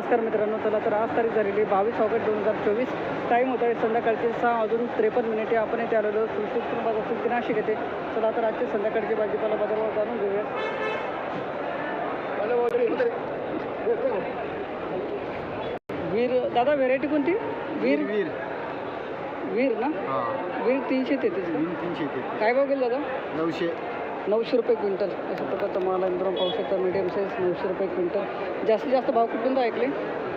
नमस्कार मित्रांनो चला तर आज तारीख झालेली बावीस ऑगस्ट दोन हजार चोवीस. टाईम होता आहे संध्याकाळचे सहा वाजून त्रेपन्न मिनिटे. आपण येथे आलेलो सुशिक्षण बाजार समिती नाशिक येते. चला तर आजचे संध्याकाळचे भाजीपाला बाजारभाव जाणून घेऊया. वीर दादा व्हेरायटी कोणती? वीर? वीर वीर. ना? हां. वीर तीनशे तेहतीस. तीनशे काय भाव गेलं दादा? नऊशे. नऊशे रुपये क्विंटल. अशा प्रकारचा माल आहे मित्रांनो पाहू शकता मीडियम साईज नऊशे रुपये क्विंटल. जास्तीत जास्त भाव कुठपर्यंत ऐकले?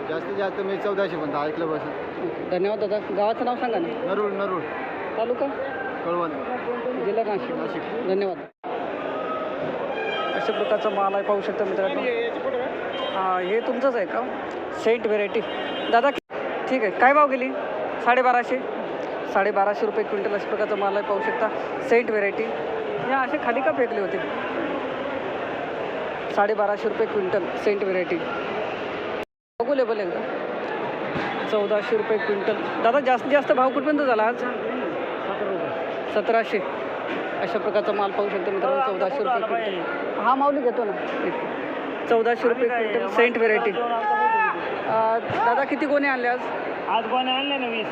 जास्तीत जास्त मी चौदाशे पण ऐकलं बस. धन्यवाद दादा. गावाचं नाव सांगा ना. नरूळ नरूळ तालुका? कळवण. जिल्हा नाशिक. नाशिक. धन्यवाद. अशा प्रकारचा माल आहे पाहू शकता मित्रांनो. हां हे तुमचंच आहे का? Cent variety. दादा ठीक आहे. काय भाव गेली? साडेबाराशे? साडेबाराशे रुपये क्विंटल अशा प्रकारचा माल आहे पाहू शकता. Cent variety. या असे खाली का फेकले होते? साडेबाराशे रुपये क्विंटल सेंट व्हेरायटी. बघू लेबल एकदा चौदाशे रुपये क्विंटल. दादा जास्तीत जास्त भाव कुठपर्यंत झाला आज? सतराशे. अशा प्रकारचा माल पाहू शकतो मित्रांनो चौदाशे रुपये क्विंटल. हा माऊली घेतो ना. चौदाशे रुपये क्विंटल सेंट व्हेरायटी. दादा किती गोणे आणले आज? आज कोणी आणले ना वीस.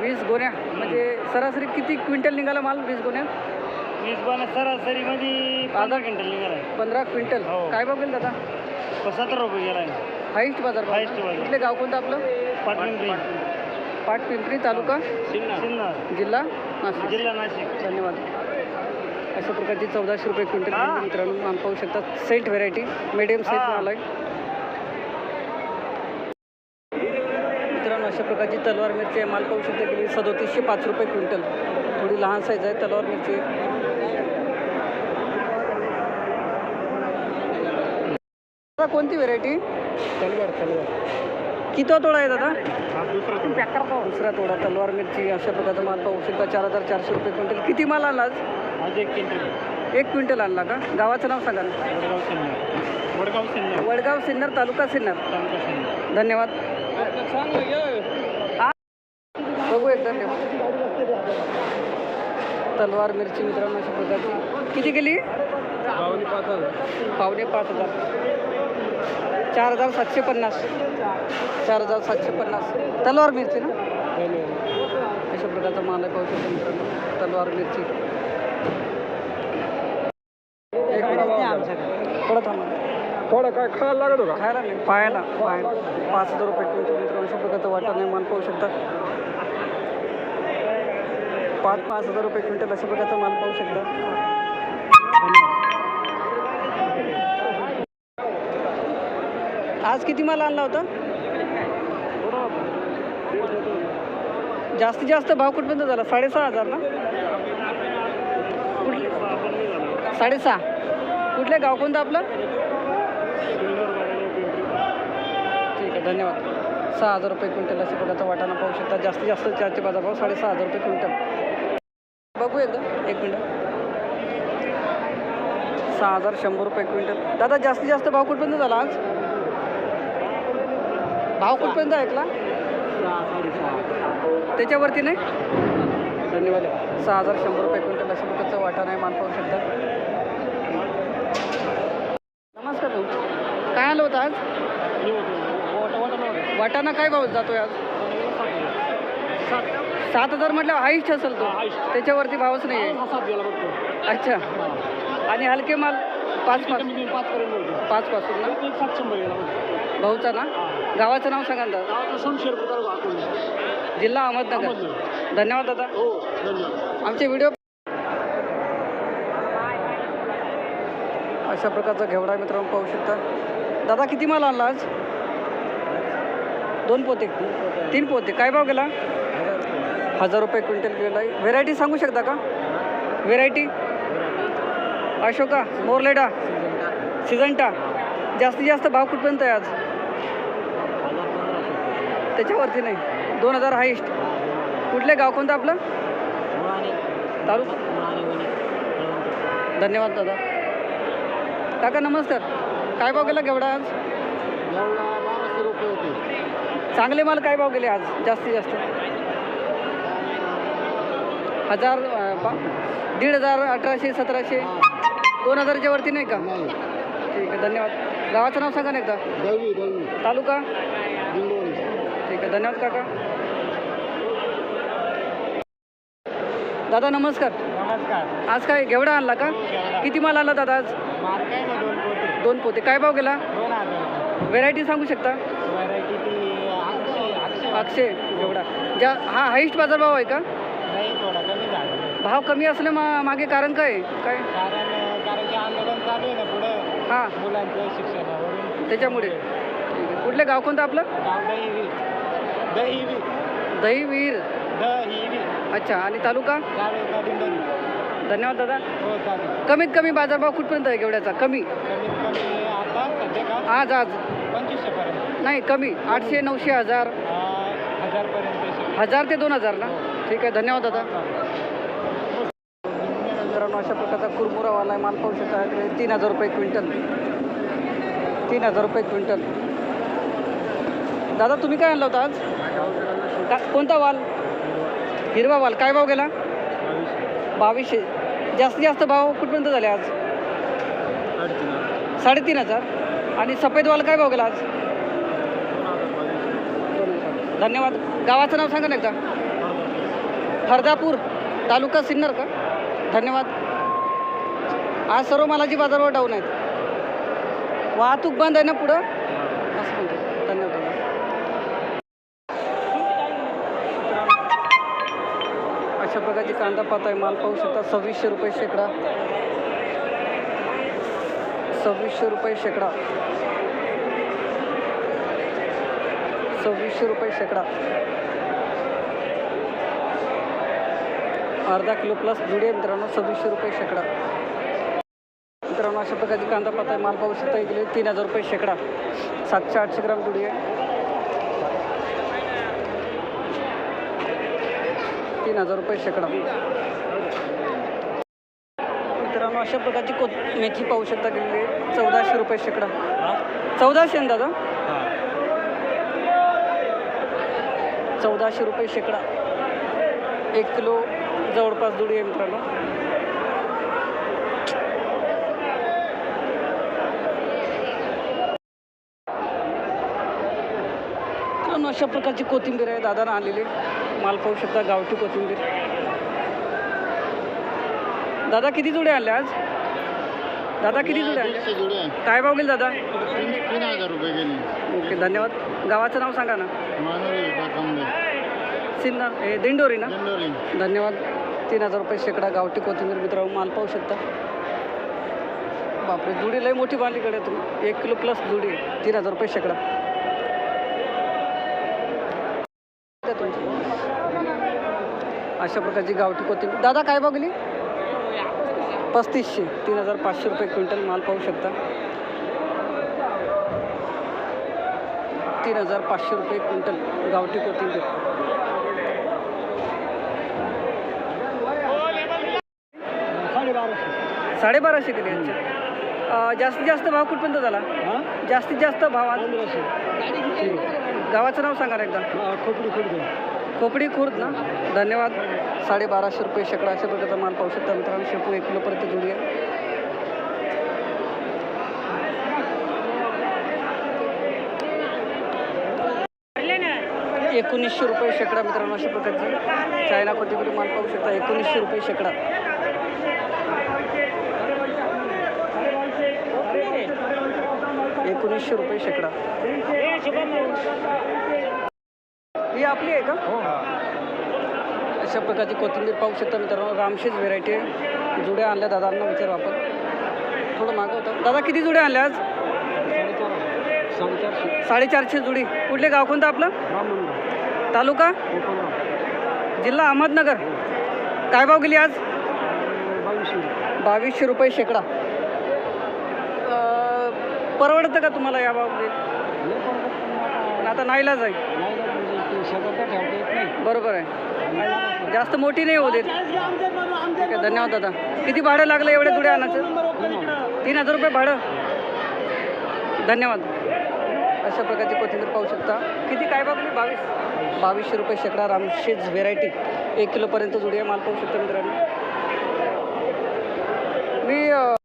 वीस गोण्या? म्हणजे सरासरी किती क्विंटल निघाला माल वीस गोण्यात वीस गोण्या सरासरी मध्ये पंधरा क्विंटल निघालाय. पंधरा क्विंटल? हो. काय भाव गेला दादा? सतरा रुपये गेलाय. हाईस्ट बाजार भाव. Highest बाजार. कुठले गाव कोणतं आपलं? पाटपिंपरी पाटपिंपरी तालुका? सिन्नर. जिल्हा? नाशिक. जिल्हा नाशिक. धन्यवाद. अशा प्रकारची चौदाशे रुपये क्विंटल मित्रांनो. माल पाहू शकतात सेंट व्हेरायटी. मिडियम साईज हा. माल आहे मित्रांनो अशा प्रकारची तलवार मिरची आहे. माल पाहू शकता की सदोतीसशे पाच रुपये क्विंटल. थोडी लहान साईज आहे तलवार मिरची. दादा कोणती व्हेरायटी तलवार तलवार. किती तोडा आहे दादा? दुसरा दुसरा तोडा तलवार मिरची अशा प्रकारचा माल पाहू शकता. चार हजार चारशे रुपये क्विंटल. किती माल आणला आज? एक क्विंटल एक क्विंटल आणला का? गावाचं नाव सांगा ना. वडगाव सिन्नर. वडगाव सिन्नर. तालुका सिन्नर. धन्यवाद. बघू एकदा. तलवार मिरची मित्रांनो अशा प्रकारची. किती गेली पावणे पाच हजार. पावणे पाच हजार. चार हजार सातशे पन्नास. चार हजार सातशे पन्नास. तलवार मिरची ना? अशा प्रकारचा माल आहे पाहू शकतो मित्रांनो. तलवार मिरची. एक मिनिट. थोडं थांबा. थोडं काय खायला लागत होता? खायला नाही. पायाला. पायाला. पाच हजार रुपये क्विंटल मित्रांनो. अशा प्रकारचं वाटा नाही माल पाहू शकता. पाच पाच हजार रुपये क्विंटल अशा प्रकारचा माल पाहू शकता. आज किती माल आणला होता? जास्तीत जास्त भाव कुठपर्यंत झाला? साडेसहा हजार ना? कुठले? साडेसहा. कुठले गाव कोणतं आपलं? ठीक आहे धन्यवाद. सहा हजार रुपये क्विंटल असे पदार्थ वाटाणा पाहू शकता. जास्तीत जास्त चारचे बाजारभाव साडेसहा हजार रुपये क्विंटल. बघू एकदा. एक मिनिट. सहा हजार शंभर रुपये क्विंटल. दादा जास्तीत जास्त भाव कुठपर्यंत झाला आज? भाव कुठपर्यंत ऐकला? त्याच्यावरती नाही? धन्यवाद. सहा हजार शंभर रुपये क्विंटल अशा प्रकारचा वाटाणा आहे माल पाहू शकता. नमस्कार भाऊ. काय आलं होतं आज? वाटाणा काय भाव जातोय आज? सात हजार म्हटलं हाईस्ट असेल तो. त्याच्यावरती भावच नाही आहे अच्छा. आणि हलके माल? पाच पाच. पाच पासून ना? भाऊचा ना? गावाचं नाव सांगा ना दादा. जिल्हा अहमदनगर. धन्यवाद दादा. आमचे व्हिडिओ अशा प्रकारचा घेवडा मित्रांनो पाहू शकता. दादा किती माल आणला आज? दोन पोते. तीन पोते. काय भाव गेला? हजार रुपये. क्विंटल गेला व्हेरायटी सांगू शकता का? व्हेरायटी अशोका मोरलेडा सिजंटा. जास्तीत जास्त भाव कुठपर्यंत आहे आज? त्याच्यावरती नाही. दोन हजार हाईस्ट कुठले गाव कोणतं आपलं? तालुका? धन्यवाद दादा. काका नमस्कार. काय भाव गेला केवढा आज? चांगले माल काय भाव गेले आज? जास्तीत जास्त. हजार दीड हजार अठराशे सतराशे. दोन हजारच्या वरती नाही का? ठीक आहे धन्यवाद. गावाचं नाव सांगा ना एकदा. दहावी दहावी तालुका? ठीक आहे धन्यवाद काका. दादा नमस्कार. नमस्कार. आज काय घेवडा आणला का? किती माल आला दादा आज? दोन पोते. काय भाव गेला? व्हेरायटी सांगू शकता? व्हरायटी ती अक्षय घेवडा. ज्या हा हाईस्ट बाजार भाव आहे का? भाव कमी असले मा मागे कारण काय? काय कारण कारण की आंदोलन चालू आहे ना पुढं हां. मुलांच्या शिक्षणावरून. त्याच्यामुळे. ठीक आहे कुठले गाव कोणतं आपलं? गाव दहिवी. दहिवी. दहीवीर. दहिवी. अच्छा आणि तालुका? तालुका दिंडोरी. धन्यवाद दादा. हो चालेल. कमीत कमी बाजारभाव कुठपर्यंत आहे घेवड्याचा? कमी? कमीत कमी आता सध्या का? आज आज. पंचवीसशेपर्यंत. नाही कमी. आठशे नऊशे हजार. हजारपर्यंत हजार ते दोन हजार ना? ठीक आहे धन्यवाद दादा. मित्रांनो अशा प्रकारचा कुरमुरावाला माल पाहू शकता. तीन हजार रुपये क्विंटल. तीन हजार रुपये क्विंटल. दादा तुम्ही काय आणला होता आज? का कोणता वाल? हिरवा वाल. काय भाव गेला? बावीसशे. जास्तीत जास्त भाव कुठपर्यंत झाले आज? साडेतीन हजार. आणि सफेद वाल काय भाव गेला आज? धन्यवाद. गावाचं नाव सांगा ना एकदा. हरदापूर. तालुका सिन्नर का? धन्यवाद. आज सर्व मालाची बाजारवर डाऊन आहेत. वाहतूक बंद आहे ना पुढं? असं म्हणतो धन्यवाद अशा प्रकारची कांदा पात आहे माल पाहू शकता. सव्वीसशे रुपये शेकडा. सव्वीसशे रुपये शेकडा. सव्वीसशे रुपये शेकडा. अर्धा किलो प्लस जुडी आहे मित्रांनो सव्वीसशे रुपये शेकडा. मित्रांनो अशा प्रकारची कांदा पात आहे माल पाहू शकता इकडे तीन हजार रुपये शेकडा. सातशे आठशे ग्राम जुडी आहे. तीन हजार रुपये शेकडा. मित्रांनो अशा प्रकारची कोथ मेथी पाहू शकता गेलेली चौदाशे रुपये शेकडा. चौदाशे ना दादा? चौदाशे रुपये शेकडा. एक किलो जवळपास जुडी आहे मित्रांनो. मित्रांनो अशा प्रकारची कोथिंबीर आहे. दादानं आलेली माल पाहू शकता गावठी कोथिंबीर. दादा किती जुडे आणले आज? दादा किती जुडे आहे. काय भाव गेले दादा? तीन हजार रुपये गेली. ओके धन्यवाद. गावाचं नाव सांगा ना. सिन्नर हे दिंडोरी ना? धन्यवाद. तीन हजार रुपये शेकडा गावठी कोथिंबीर मित्रांनो माल पाहू शकता. बापरे जुडी लय मोठी बांधलीकडे तुम्ही. एक किलो प्लस जुडी. तीन हजार रुपये शेकडा. अशा प्रकारची गावठी कोथिंबीर. दादा काय बघली? पस्तीसशे. तीन हजार पाचशे रुपये क्विंटल माल पाहू शकता. तीन हजार पाचशे रुपये क्विंटल गावठी कोथिंबीर. साडेबाराशे साडेबाराशे केले यांचे. अं, जास्तीत जास्त भाव कुठपर्यंत झाला? जास्तीत जास्त भाव आज? गावाचं नाव सांगा ना एकदा. खोपडी खोपडी. खोपडी खुर्द ना? धन्यवाद. साडेबाराशे रुपये शेकडा अशा प्रकारचा माल पाहू शकता मित्रांनो. शेपू एक किलोपर्यंत जुडी आहे एकोणीसशे रुपये शेकडा मित्रांनो अशा प्रकारचं. चायना कोथिंबीर माल पाहू शकता. एकोणीसशे रुपये शेकडा. एकोणीसशे रुपये शेकडा. ही आपली आहे का? अशा प्रकारची कोथिंबीर पाहू शकता मित्रांनो. रामशेज व्हेरायटी जुड्या आणल्या दादांना विचारू आपण. थोडं मागं होतं. दादा किती जुड्या आणल्या आज? साडेचारशे जुडी. कुठले गाव कोणतं आपलं? तालुका? जिल्हा अहमदनगर. काय भाव गेली आज? बावीसशे रुपये शेकडा. परवडतं का तुम्हाला या बाबतीत? पण आता नाहीलाच आहे. बरोबर आहे. जास्त मोठी नाही होते ठीक आहे धन्यवाद दादा. किती भाडं लागलं एवढ्या जुड्या आणायचं तीन हजार रुपये भाडं. धन्यवाद. अशा प्रकारची कोथिंबीर पाहू शकता. किती काय बाबली बावीस. बावीसशे रुपये शेकडा रामशेज व्हेरायटी. एक किलोपर्यंत जुडिया आहे माल पाहू शकता मित्रांनो. मी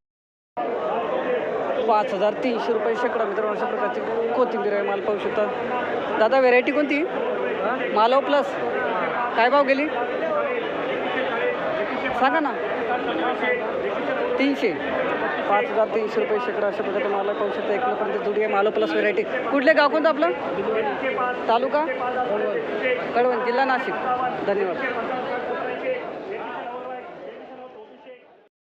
पाच हजार तीनशे रुपये शेकडा मित्रांनो अशा प्रकारची कोथिंबीर आहे माल पाहू शकता. दादा व्हेरायटी कोणती? मालव प्लस काय भाव गेली? सांगा ना. तीनशे. पाच हजार तीनशे रुपये शेकडा अशा प्रकारचे माल पाहू शकता. एकमेकांमध्ये जुडी आहे मालव प्लस व्हेरायटी कुठले गाव कोणतं आपलं? तालुका? कळवण जिल्हा नाशिक. धन्यवाद.